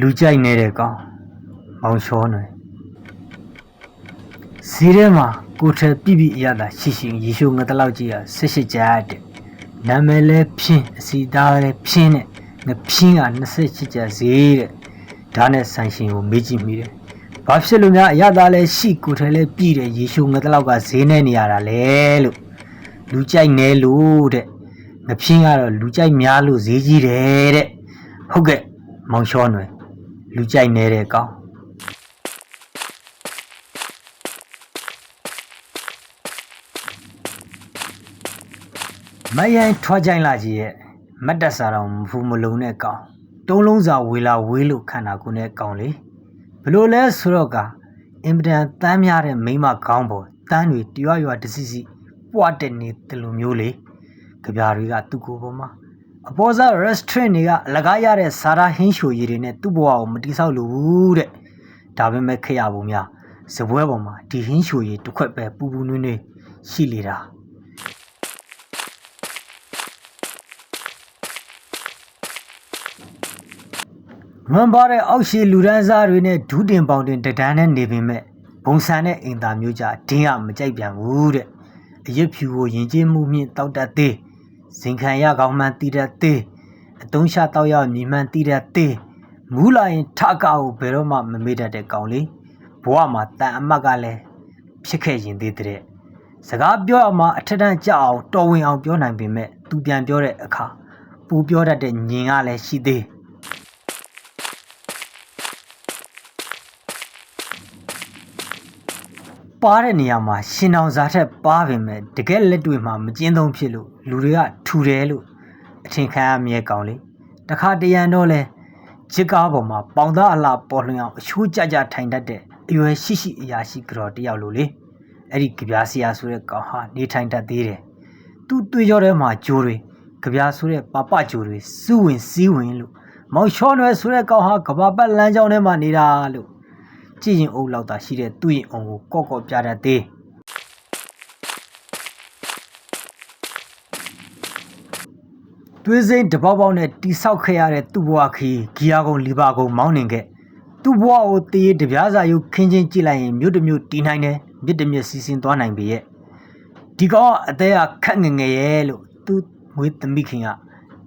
လူကြိုက်နေတဲ့ကောင်မောင်လျှောနယ်စီးထဲမှာကိုယ်ထက်ပြပြအရသာရှိရှိရေရှိုးငါတလောက်ကြီးရဆစ်ရှိကြတဲ့နာမည်လဲဖြင်းအစီသားလဲဖြင်းတဲ့ငဖြင်းက28ကျဈေးတဲ့ဒါနဲ့ဆိုင်ရှင်ကိုမေးကြည့်မိတယ်ဘာဖြစ်လို့များအရသာလဲရှိကိုယ်ထက်လဲပြည့်တဲ့ရေရှိုးငါတလောက်ကဈေးနဲ့နေရတာလဲလို့လူကြိုက်နေလို့တဲ့ငဖြင်းကတော့လူကြိုက်များလို့ဈေးကြီးတယ်တဲ့ဟုတ်ကဲ့မောင်လျှောနယ် လူကြိုက်နေတဲ့ကောင်မယိုင်ထွားကြိုင်လာကြီးရဲ့မတ်တက်စာတော်မဖူမလုံးတဲ့ကောင်တုံးလုံးစာဝေလာဝေးလို့ခန္ဓာကိုယ်နဲ့ကောင်လေဘလို့လဲဆိုတော့ကအင်ပဒန်တမ်းများတဲ့မိန်းမခေါင်းပေါ်တန်းတွေတရွရွတစီစီပွားတဲ့နေတဲ့လူမျိုးလေကြပြားတွေကသူ့ကိုယ်ပေါ်မှာ အပေါ်စား restaurant တွေကအလကားရတဲ့စာရာဟင်းရှိုရည်တွေနဲ့သူ့ဘဝကိုမတိဆောက်လို့ဘူးတဲ့ဒါပေမဲ့ခရပုံများဇပွဲပေါ်မှာဒီဟင်းရှိုရည်တစ်ခွက်ပဲပူပူနွေးနွေးရှိလေတာမွန်ပါတဲ့အောက်ရှိလူဒန်းစားတွေနဲ့ဒူးတင်ပေါင်တင်တဒန်းနဲ့နေပေမဲ့ဘုံဆန်တဲ့အိမ်သားမျိုးကြဒင်းကမကြိုက်ပြန်ဘူးတဲ့အရစ်ဖြူကိုယဉ်ကျေးမှုမြင့်တောက်တတ်သေး ဇင်ခံရကောင်းမှန်တည်တတ်သေးအတုံးရှာတောက်ရမြည်မှန်တည်တတ်သေးမူးလာရင်ထကောက်ဘယ်တော့မှမမေ့တတ်တဲ့ကောင်လေးဘဝမှာတန်အမတ်ကလည်းဖြစ်ခဲ့ရင်သေးတဲ့စကားပြောအောင်မှအထက်တန်းကြအောင်တော်ဝင်အောင်ပြောနိုင်ပေမဲ့သူပြန်ပြောတဲ့အခါပူပြောတတ်တဲ့ညင်ကလည်းရှိသေး ပါတဲ့နေရာမှာရှင်အောင်စားထက်ပါပင်မဲ့တကယ်လက်တွေ့မှာမကျင်းသုံးဖြစ်လို့လူတွေကထူတယ်လို့အထင်ခံရမြဲကောင်းလေတခါတရံတော့လဲချစ်ကားပေါ်မှာပေါင်သားအလားပေါ်လွင်အောင်အချိုးကြကြထိုင်တတ်တဲ့အရွယ်ရှိရှိအရာရှိကြော်တယောက်လို့လေအဲ့ဒီကြပြားဆရာဆိုတဲ့ကောင်ဟာနေထိုင်တတ်သေးတယ်သူ့တွေ့ကြောထဲမှာဂျိုးတွေကြပြားဆိုတဲ့ပပဂျိုးတွေစူးဝင်စီးဝင်လို့မောင်ချောနွယ်ဆိုတဲ့ကောင်ဟာကဘာပတ်လမ်းကြောင်းထဲမှာနေတာလို့ ကြည်ရင်အုပ်လောက်သာရှိတဲ့သူ့ရင်အောင်ကိုကော့ကော့ပြတတ်သေးသွေးစိမ့်တပေါက်ပေါက်နဲ့တိဆောက်ခဲ့ရတဲ့သူ့ဘဝခီးဂီယာကုံလီဘာကုံမောင်းနှင်ခဲ့သူ့ဘဝကိုတည်ရတပြားစာယုခင်းချင်းကြည့်လိုက်ရင်မြို့တစ်မြို့တီးနိုင်တယ်မြစ်တစ်မြစ်စီးစင်းသွားနိုင်ပြီရဲ့ဒီကောင်အသေးကခက်ငယ်ငယ်ရဲ့လို့သူ့မွေးသမီးခင်က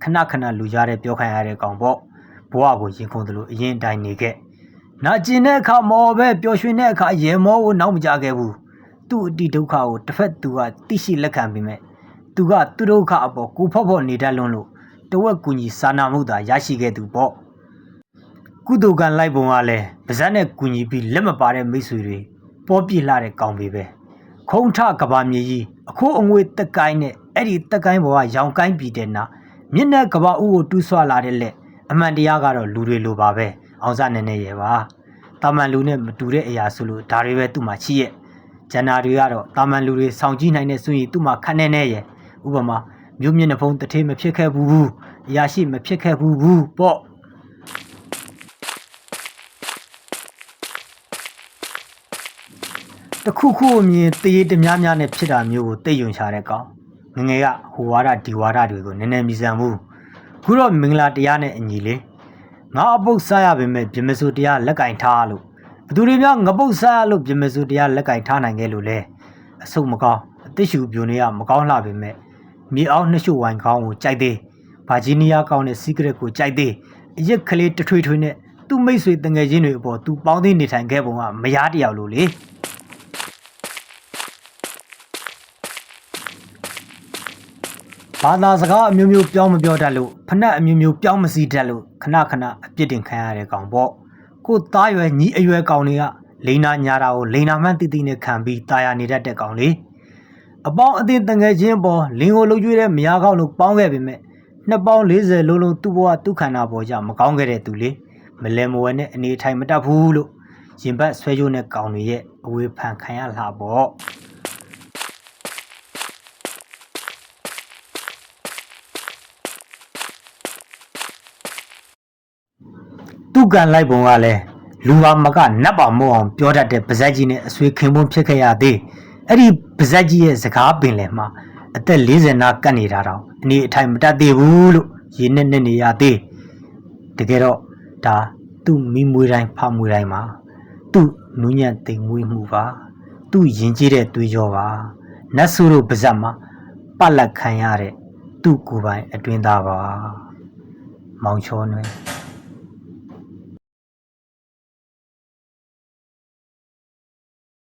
ခဏခဏလူကြတဲ့ပြောခိုင်းရတဲ့ကောင်ပေါ့ဘဝကိုရင်ခုန်တယ်လို့အရင်အတိုင်းနေခဲ့ နာကျင်တဲ့အခါမော်ပဲပျော်ရွှင်တဲ့အခါရေမောကိုနောက်မကြခဲ့ဘူးသူ့အတိဒုက္ခကိုတစ်ဖက်သူကသိရှိလက်ခံပြီးမဲ့သူကသူ့ဒုက္ခအပေါ်ကိုဖော့ဖော့နေတတ်လွန်းလို့တဝက်ကူညီစာနာမှုသာရရှိခဲ့သူပေါ့ကုသိုလ်ကံလိုက်ပုံကလည်းပါဇက်နဲ့ကူညီပြီးလက်မပါတဲ့မိတ်ဆွေတွေပေါ်ပြလှတဲ့ကောင်းပေပဲခုံထကဘာမြေကြီးအခိုးအငွေတက်ကိုင်းနဲ့အဲ့ဒီတက်ကိုင်းပေါ်ကရောင်ကိုင်းပြီးတဲ့နောက်မျက်နှာကဘာဦးကိုတူးဆွလာတဲ့လက်အမှန်တရားကတော့လူတွေလိုပါပဲ အောင်စားနေနေရဲ့ပါတာမန်လူနဲ့မတူတဲ့အရာဆိုလို့ဒါတွေပဲသူ့မှာရှိရဲ့ဂျန်နာတွေကတော့တာမန်လူတွေစောင့်ကြည့်နိုင်တဲ့စွင့်ရည်သူ့မှာခက်နေနေရဲ့ဥပမာမျိုးမျက်နှာဖုံးတစ်ထေးမဖြစ်ခဲ့ဘူးဘူးအရာရှိမဖြစ်ခဲ့ဘူးဘူးပေါ့တခုခုအမြင်တရေတများများနဲ့ဖြစ်တာမျိုးကိုသိယုံချတဲ့ကောင်ငငယ်ကဟိုဝါဒဒီဝါဒတွေကိုနည်းနည်းမြည်ဆန်မှုခုတော့မင်္ဂလာတရားနဲ့အညီလေး ငါအပုတ်စားရပေမဲ့ပြင်မစုတရားလက်ကင်ထားလို့ဘသူတွေများငပုတ်စားရလို့ပြင်မစုတရားလက်ကင်ထားနိုင်ခဲ့လို့လဲအဆုတ်မကောင်းအသက်ရှူပြိုနေရမကောင်းလှပေမဲ့မြေအောင်နှှို့ဝိုင်ကောင်းကိုကြိုက်သေးဗာဂျီးနီးယားကောင်းတဲ့စီးကရက်ကိုကြိုက်သေးအရက်ကလေးတထွေထွေနဲ့သူ့မိတ်ဆွေတငယ်ချင်းတွေအပေါ်သူပေါင်းသိနေထိုင်ခဲ့ပုံကမရားတယောက်လို့လေ ဘာသာစကားအမျိုးမျိုးပြောင်းမပြောတတ်လို့ဖနက်အမျိုးမျိုးပြောင်းမစီတတ်လို့ခဏခဏအပြစ်တင်ခံရတဲ့ကောင်ပေါ့ကိုသားရွယ်ညီအရွယ်ကောင်တွေကလိန်နာညာတာကိုလိန်နာမှန်းတိတိနဲ့ခံပြီးတာယာနေတတ်တဲ့ကောင်လေအပေါင်းအသင်းတငယ်ချင်းပေါ်လင်းကိုလှုပ်ကြွေးတဲ့မယားကောင်လို့ပေါင်းခဲ့ပေမဲ့နှစ်ပေါင်း40လုံးလုံးသူ့ဘဝသူ့ခန္ဓာပေါ်ကြမကောင်းခဲ့တဲ့သူလေမလဲမဝဲနဲ့အနေထိုင်မတတ်ဘူးလို့ရင်ဘတ်ဆွဲကြိုးနဲ့ကောင်တွေရဲ့အဝေးဖန်ခံရလှပေါ့ ကန်လိုက်ပုံကလည်းလူပါမကနတ်ပါမို့အောင်ပြောတတ်တဲ့ပါဇက်ကြီးနဲ့အဆွေခင်ပွန်းဖြစ်ခဲ့ရသေးအဲ့ဒီပါဇက်ကြီးရဲ့စကားပင်လယ်မှာအသက်40နာကတ်နေတာတောင်အနေအထိုင်မတတ်သေးဘူးလို့ရင်းနဲ့နဲ့နေရသေးတကယ်တော့ဒါသူ့မိမွေးတိုင်းဖမွေးတိုင်းမှာသူ့နူးညံ့သိမ်မွေးမှုပါသူ့ယဉ်ကျေးတဲ့သွေးကြောပါနတ်ဆိုးတို့ပါဇက်မှာပတ်လက်ခံရတဲ့သူ့ကိုယ်ပိုင်အတွင်းသားပါမောင်ချောနွယ်